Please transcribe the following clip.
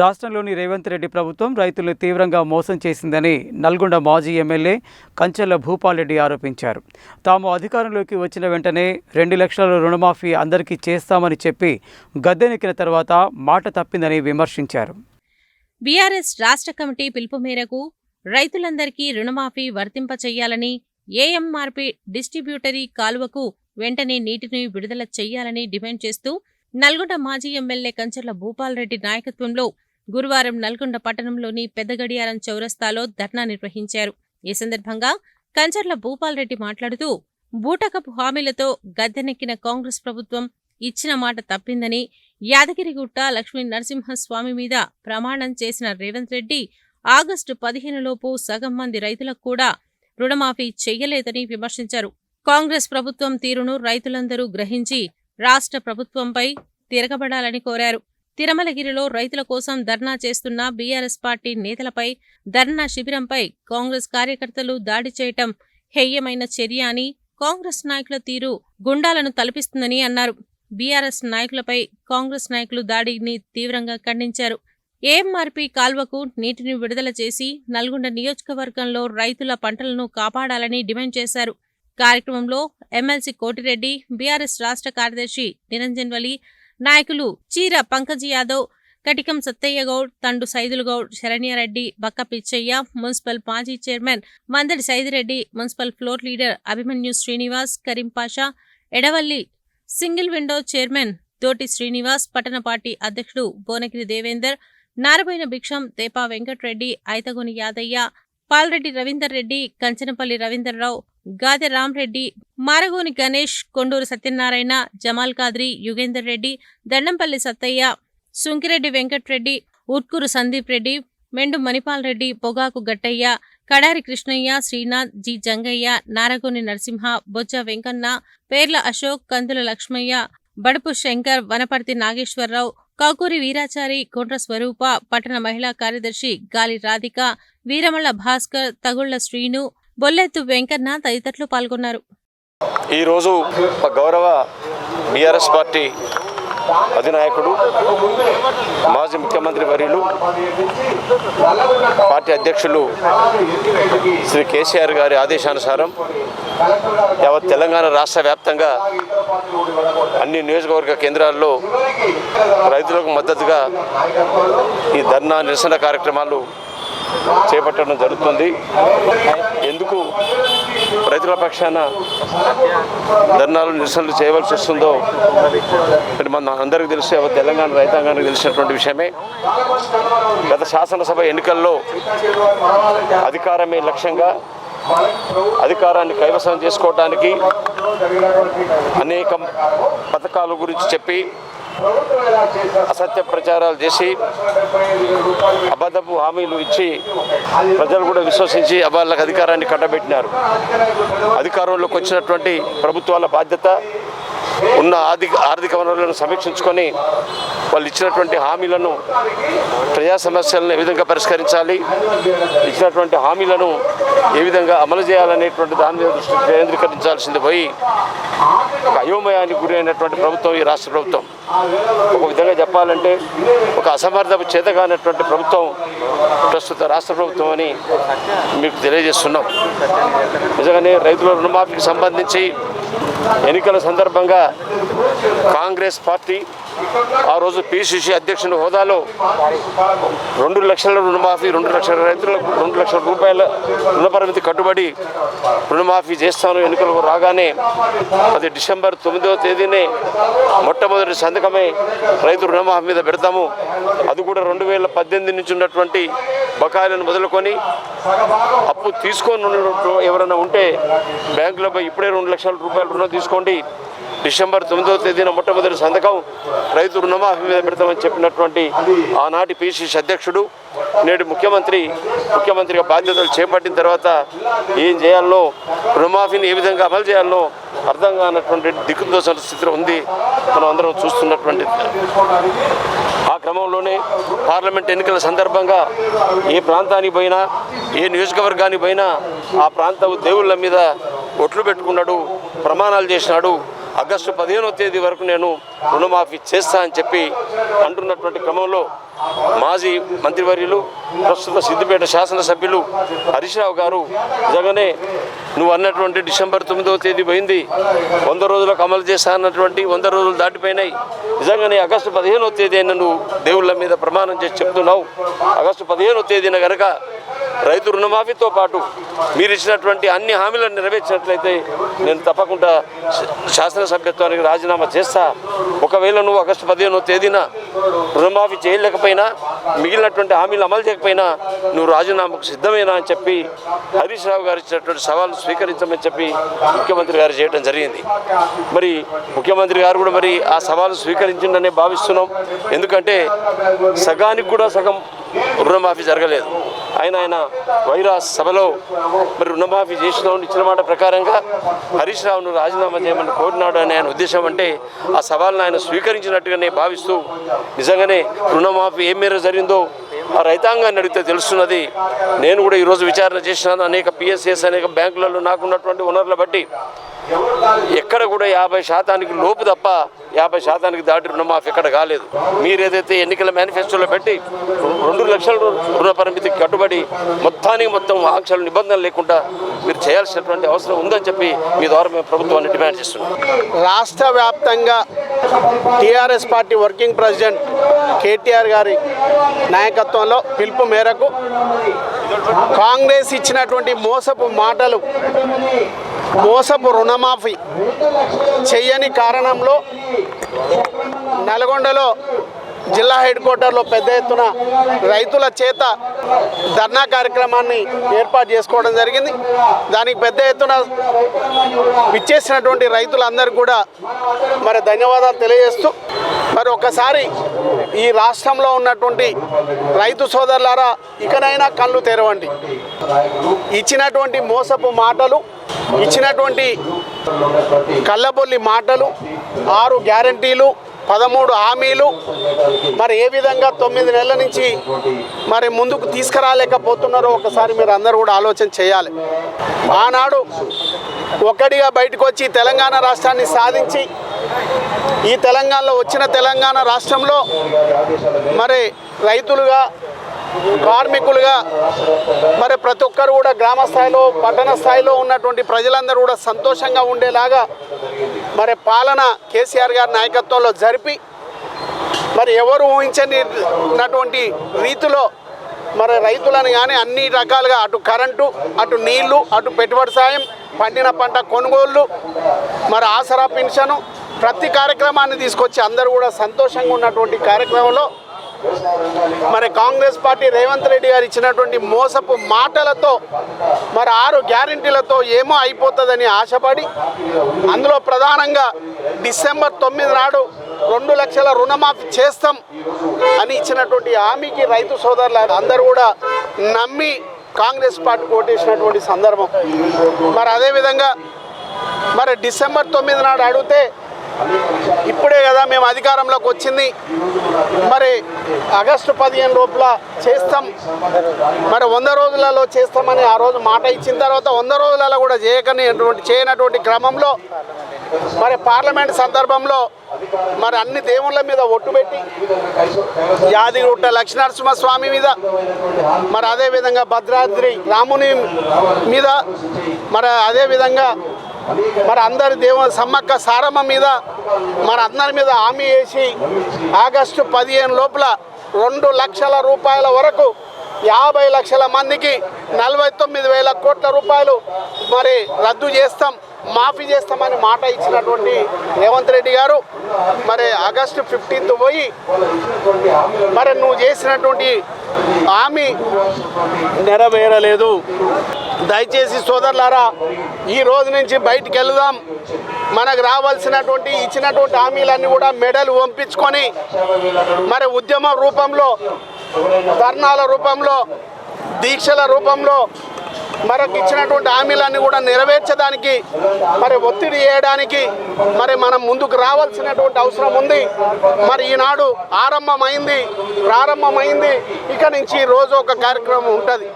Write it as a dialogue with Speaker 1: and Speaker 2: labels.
Speaker 1: రాష్ట్రంలోని రేవంత్ రెడ్డి ప్రభుత్వం రైతులను తీవ్రంగా మోసం చేసిందని నల్గొండ మాజీ ఎమ్మెల్యే కంచెల భూపాల్రెడ్డి ఆరోపించారు. తాము అధికారంలోకి వచ్చిన వెంటనే రెండు లక్షల రుణమాఫీ అందరికీ చేస్తామని చెప్పి గద్దెనెక్కిన తర్వాత మాట తప్పిందని విమర్శించారు.
Speaker 2: బీఆర్ఎస్ రాష్ట్ర కమిటీ పిలుపు మేరకు రైతులందరికీ రుణమాఫీ వర్తింప చేయాలని ఏఎంఆర్పి డిస్ట్రిబ్యూటరీ కాలువకు వెంటనే నీటిని విడుదల చేయాలని డిమాండ్ చేస్తూ నల్గొండ మాజీ ఎమ్మెల్యే కంచర్ల భూపాల్రెడ్డి నాయకత్వంలో గురువారం నల్గొండ పట్టణంలోని పెద్దగడియారం చౌరస్తాలో ధర్నా నిర్వహించారు. ఈ సందర్భంగా కంచర్ల భూపాల్రెడ్డి మాట్లాడుతూ బూటకపు హామీలతో గద్దెనెక్కిన కాంగ్రెస్ ప్రభుత్వం ఇచ్చిన మాట తప్పిందని యాదగిరిగుట్ట లక్ష్మీ నరసింహస్వామి మీద ప్రమాణం చేసిన రేవంత్ రెడ్డి ఆగస్టు పదిహేనులోపు సగం మంది రైతులకు కూడా రుణమాఫీ చెయ్యలేదని విమర్శించారు. కాంగ్రెస్ ప్రభుత్వం తీరును రైతులందరూ గ్రహించి రాష్ట్ర ప్రభుత్వంపై తిరగబడాలని కోరారు. తిరుమలగిరిలో రైతుల కోసం ధర్నా చేస్తున్న బీఆర్ఎస్ పార్టీ నేతలపై ధర్నా శిబిరంపై కాంగ్రెస్ కార్యకర్తలు దాడి చేయటం హేయమైన చర్య అని కాంగ్రెస్ నాయకుల తీరు గుండాలను తలపిస్తుందని అన్నారు. బీఆర్ఎస్ నాయకులపై కాంగ్రెస్ నాయకులు దాడిని తీవ్రంగా ఖండించారు. ఏఎంఆర్పీ కాల్వకు నీటిని విడుదల చేసి నల్గొండ నియోజకవర్గంలో రైతుల పంటలను కాపాడాలని డిమాండ్ చేశారు. కార్యక్రమంలో ఎమ్మెల్సీ కోటిరెడ్డి బీఆర్ఎస్ రాష్ట్ర కార్యదర్శి నిరంజన్ వలి నాయకులు చీర పంకజ్ యాదవ్ కటికం సత్తయ్య గౌడ్ తండు సైదులగౌడ్ శరణ్యారెడ్డి బక్క పిచ్చయ్య మున్సిపల్ మాజీ chairman Mandadi Saidireddy municipal floor leader Abhimanyu Srinivas Karimpasha Edavalli single window chairman తోటి శ్రీనివాస్ పట్టణ పార్టీ అధ్యక్షుడు భువనగిరి దేవేందర్ నారబోయిన భిక్షం తేపా వెంకట్రెడ్డి ఐతగోని యాదయ్య పాల్రెడ్డి రవీందర్ రెడ్డి కంచనపల్లి రవీందర్రావు గాదె రామ్రెడ్డి మారగోని గణేష్ కొండూరు సత్యనారాయణ జమాల్ కాద్రి యుగేందర్ రెడ్డి దండంపల్లి సత్తయ్య సుంకిరెడ్డి వెంకట్రెడ్డి ఉట్కూరు సందీప్ రెడ్డి మెండు మణిపాల్ రెడ్డి పొగాకు గట్టయ్య కడారి కృష్ణయ్య శ్రీనాథ్ జి జంగయ్య నారగోని నరసింహ బొజ్జ వెంకన్న పేర్ల అశోక్ కందుల లక్ష్మయ్య బడుపు శంకర్ వనపర్తి నాగేశ్వరరావు కాకూరి వీరాచారి కొండ్ర స్వరూప పట్టణ మహిళా కార్యదర్శి గాలి రాధిక వీరమల్ల భాస్కర్ తగుళ్ళ శ్రీను బొల్లెత్తు వెంకన్న తదితరులు పాల్గొన్నారు.
Speaker 3: ఈరోజు గౌరవ బీఆర్ఎస్ పార్టీ అధినాయకుడు మాజీ ముఖ్యమంత్రి వర్యులు పార్టీ అధ్యక్షులు శ్రీ కేసీఆర్ గారి ఆదేశానుసారం యావత్ తెలంగాణ రాష్ట్ర వ్యాప్తంగా అన్ని నియోజకవర్గ కేంద్రాల్లో రైతులకు మద్దతుగా ఈ ధర్నా నిరసన కార్యక్రమాలు చేపట్టడం జరుగుతుంది. ఎందుకు రైతుల పక్షాన ధర్నాలు నిరసనలు చేయవలసి వస్తుందో మన అందరికీ తెలుసు తెలంగాణ రైతాంగానికి తెలిసినటువంటి విషయమే. గత శాసనసభ ఎన్నికల్లో అధికారమే లక్ష్యంగా అధికారాన్ని కైవసం చేసుకోవటానికి అనేక పథకాల గురించి చెప్పి అసత్య ప్రచారాలు చేసి అబద్ధపు హామీలు ఇచ్చి ప్రజలు కూడా విశ్వసించి వాళ్ళకి అధికారాన్ని కట్టబెట్టినారు. అధికారంలోకి వచ్చినటువంటి ప్రభుత్వాల బాధ్యత ఉన్న ఆర్థిక ఆర్థిక వనరులను సమీక్షించుకొని వాళ్ళు ఇచ్చినటువంటి హామీలను ప్రజా సమస్యలను ఏ విధంగా పరిష్కరించాలి ఇచ్చినటువంటి హామీలను ఏ విధంగా అమలు చేయాలనేటువంటి దాని మీద దృష్టి కేంద్రీకరించాల్సింది పోయి ఒక అయోమయానికి గురైనటువంటి ప్రభుత్వం ఈ రాష్ట్ర ప్రభుత్వం. ఒక విధంగా చెప్పాలంటే ఒక అసమర్థపు చేతగానటువంటి ప్రభుత్వం ప్రస్తుత రాష్ట్ర ప్రభుత్వం అని మీకు తెలియజేస్తున్నాం. నిజంగానే రైతుల రుణమాఫీకి సంబంధించి ఎన్నికల సందర్భంగా కాంగ్రెస్ పార్టీ ఆ రోజు పిసిసి అధ్యక్షుని హోదాలో రెండు లక్షల రుణమాఫీ రెండు లక్షల రైతులకు రెండు లక్షల రూపాయల రుణపరిమితి కట్టుబడి రుణమాఫీ చేస్తాను ఎన్నికలకు రాగానే అది డిసెంబర్ తొమ్మిదవ తేదీనే మొట్టమొదటి సంతకమే రైతు రుణమాఫీ మీద పెడతాము. అది కూడా రెండు వేల పద్దెనిమిది నుంచి ఉన్నటువంటి బకాయిలను మొదలుకొని అప్పు తీసుకొని ఎవరైనా ఉంటే బ్యాంకులో ఇప్పుడే రెండు లక్షల రూపాయల రుణం తీసుకోండి. డిసెంబర్ తొమ్మిదవ తేదీన మొట్టమొదటి సంతకం. రైతు రుణమాఫీ మీద పెడతామని చెప్పినటువంటి ఆనాటి పిసిసి అధ్యక్షుడు నేడు ముఖ్యమంత్రి ముఖ్యమంత్రిగా బాధ్యతలు చేపట్టిన తర్వాత ఏం చేయాలనో రుణమాఫీని ఏ విధంగా అమలు చేయాలనో అర్థం కానటువంటి దిక్కుదోస స్థితిలో ఉంది. మనం అందరం చూస్తున్నటువంటి ఆ క్రమంలోనే పార్లమెంట్ ఎన్నికల సందర్భంగా ఏ ప్రాంతానికి పోయినా ఏ నియోజకవర్గానికి పోయినా ఆ ప్రాంత దేవుళ్ళ మీద ఒట్లు పెట్టుకున్నాడు ప్రమాణాలు చేసినాడు. ఆగస్టు పదిహేనో తేదీ వరకు నేను రుణమాఫీ చేస్తా అని చెప్పి అంటున్నటువంటి క్రమంలో మాజీ మంత్రివర్యులు ప్రస్తుత సిద్దిపేట శాసనసభ్యులు హరీష్రావు గారు నిజంగానే నువ్వు అన్నటువంటి డిసెంబర్ తొమ్మిదవ తేదీ పోయింది. వంద రోజులకు అమలు చేస్తా అన్నటువంటి వంద రోజులు దాటిపోయినాయి. నిజంగానే ఆగస్టు పదిహేనవ తేదీ అయినా నువ్వు దేవుళ్ళ మీద ప్రమాణం చేసి చెప్తున్నావు. ఆగస్టు పదిహేనవ తేదీన గనక రైతు రుణమాఫీతో పాటు మీరు ఇచ్చినటువంటి అన్ని హామీలను నెరవేర్చినట్లయితే నేను తప్పకుండా శాసనసభ్యత్వానికి రాజీనామా చేస్తా. ఒకవేళ నువ్వు ఆగస్టు పదిహేనో తేదీన రుణమాఫీ చేయలేకపోయినా మిగిలినటువంటి హామీలు అమలు చేయకపోయినా నువ్వు రాజీనామాకు సిద్ధమేనా అని చెప్పి హరీష్ రావు గారు ఇచ్చినటువంటి సవాలు స్వీకరించమని చెప్పి ముఖ్యమంత్రి గారు చేయడం జరిగింది. మరి ముఖ్యమంత్రి గారు కూడా మరి ఆ సవాలు స్వీకరించిండనే భావిస్తున్నాం. ఎందుకంటే సగానికి కూడా సగం రుణమాఫీ జరగలేదు. ఆయన ఆయన వైరా సభలో మరి రుణమాఫీ చేసిన ఇచ్చిన మాట ప్రకారంగా హరీష్ రావును రాజీనామా చేయమని కోరినాడు అనే ఆయన ఉద్దేశం అంటే ఆ సవాల్ను ఆయన స్వీకరించినట్టుగానే భావిస్తూ నిజంగానే రుణమాఫీ ఏ మేర జరిగిందో ఆ రైతాంగాన్ని అడిగితే తెలుస్తున్నది. నేను కూడా ఈరోజు విచారణ చేసినాను. అనేక పిఎస్ఎస్ అనేక బ్యాంకులలో నాకున్నటువంటి వనరుల బట్టి ఎక్కడ కూడా యాభై శాతానికి లోపు తప్ప యాభై శాతానికి దాటి రుణమాఫీ ఎక్కడ కాలేదు. మీరు ఏదైతే ఎన్నికల మేనిఫెస్టోలో పెట్టి రెండు లక్షల రుణ పరిమితికి కట్టుబడి మొత్తానికి మొత్తం ఆంక్షలు నిబంధనలు లేకుండా మీరు చేయాల్సినటువంటి అవసరం ఉందని చెప్పి మీ ద్వారా మేము ప్రభుత్వాన్ని డిమాండ్ చేస్తున్నాం.
Speaker 4: రాష్ట్ర వ్యాప్తంగా TRS party working president KTR గారి నాయకత్వంలో పిలుపు మేరకు కాంగ్రెస్ ఇచ్చినటువంటి మోసపు మాటలు మోసపు రుణమాఫీ చెయ్యని కారణంలో నల్గొండలో జిల్లా హెడ్ క్వార్టర్లో పెద్ద ఎత్తున రైతుల చేత ధర్నా కార్యక్రమాన్ని ఏర్పాటు చేసుకోవడం జరిగింది. దానికి పెద్ద ఎత్తున విచ్చేసినటువంటి రైతులందరూ కూడా మరి ధన్యవాదాలు తెలియజేస్తూ మరి ఒకసారి ఈ రాష్ట్రంలో ఉన్నటువంటి రైతు సోదరులారా ఇకనైనా కళ్ళు తెరవండి. ఇచ్చినటువంటి మోసపు మాటలు ఇచ్చినటువంటి కళ్ళబొల్లి మాటలు ఆరు గ్యారంటీలు పదమూడు హామీలు. మరి ఏ విధంగా తొమ్మిది నెలల నుంచి మరి ముందుకు తీసుకురాలేకపోతున్నారో ఒకసారి మీరు అందరూ కూడా ఆలోచన చేయాలి. ఆనాడు ఒక్కడిగా బయటకు వచ్చి తెలంగాణ రాష్ట్రాన్ని సాధించి ఈ తెలంగాణలో వచ్చిన తెలంగాణ రాష్ట్రంలో మరి రైతులుగా కార్మికులుగా మరి ప్రతి ఒక్కరు కూడా గ్రామ స్థాయిలో పట్టణ స్థాయిలో ఉన్నటువంటి ప్రజలందరూ కూడా సంతోషంగా ఉండేలాగా మరి పాలన కేసీఆర్ గారి నాయకత్వంలో జరిపి మరి ఎవరు ఊహించనిటువంటి రీతిలో మరి రైతులను కానీ అన్ని రకాలుగా అటు కరెంటు అటు నీళ్ళు అటు పెట్టుబడి సాయం పండిన పంట కొనుగోళ్ళు మరి ఆసరా పెన్షను ప్రతి కార్యక్రమాన్ని తీసుకొచ్చి అందరూ కూడా సంతోషంగా ఉన్నటువంటి కార్యక్రమంలో మరి కాంగ్రెస్ పార్టీ రేవంత్ రెడ్డి గారు ఇచ్చినటువంటి మోసపు మాటలతో మరి ఆరు గ్యారంటీలతో ఏమో అయిపోతుందని ఆశపడి అందులో ప్రధానంగా డిసెంబర్ తొమ్మిది నాడు రెండు లక్షల రుణమాఫీ చేస్తాం అని ఇచ్చినటువంటి హామీకి రైతు సోదరులు అందరూ కూడా నమ్మి కాంగ్రెస్ పార్టీ ఓటేసినటువంటి సందర్భం. మరి అదేవిధంగా మరి డిసెంబర్ తొమ్మిది నాడు అడిగితే ఇప్పుడే కదా మేము అధికారంలోకి వచ్చింది. మరి ఆగస్టు పదిహేను లోపల చేస్తాం. మరి వంద రోజులలో చేస్తామని ఆ రోజు మాట ఇచ్చిన తర్వాత వంద రోజులలో కూడా చేయకని చేయనటువంటి క్రమంలో మరి పార్లమెంట్ సందర్భంలో మరి అన్ని దేవుళ్ళ మీద ఒట్టు పెట్టి యాదిగుట్ట లక్ష్మీనరసింహ స్వామి మీద మరి అదేవిధంగా భద్రాద్రి రాముని మీద మరి అదేవిధంగా మరి అందరి దేవ సమ్మక్క సారమ్మ మీద మరి అందరి మీద హామీ వేసి ఆగస్టు పదిహేను లోపల రెండు లక్షల రూపాయల వరకు యాభై లక్షల మందికి నలభై తొమ్మిది వేల కోట్ల రూపాయలు మరి రద్దు చేస్తాం మాఫీ చేస్తామని మాట ఇచ్చినటువంటి రేవంత్ రెడ్డి గారు. మరి ఆగస్టు ఫిఫ్టీన్త్ పోయి మరి నువ్వు చేసినటువంటి హామీ నెరవేరలేదు. దయచేసి సోదరులారా ఈ రోజు నుంచి బయటికి వెళ్దాం. మనకు రావాల్సినటువంటి ఇచ్చినటువంటి హామీలన్నీ కూడా మెడలు పంపించుకొని మరి ఉద్యమ రూపంలో ధర్నాల రూపంలో దీక్షల రూపంలో మనకు ఇచ్చినటువంటి హామీలన్నీ కూడా నెరవేర్చడానికి మరి ఒత్తిడి చేయడానికి మరి మనం ముందుకు రావాల్సినటువంటి అవసరం ఉంది. మరి ఈనాడు ఆరంభమైంది ప్రారంభమైంది. ఇక నుంచి రోజు ఒక కార్యక్రమం ఉంటుంది.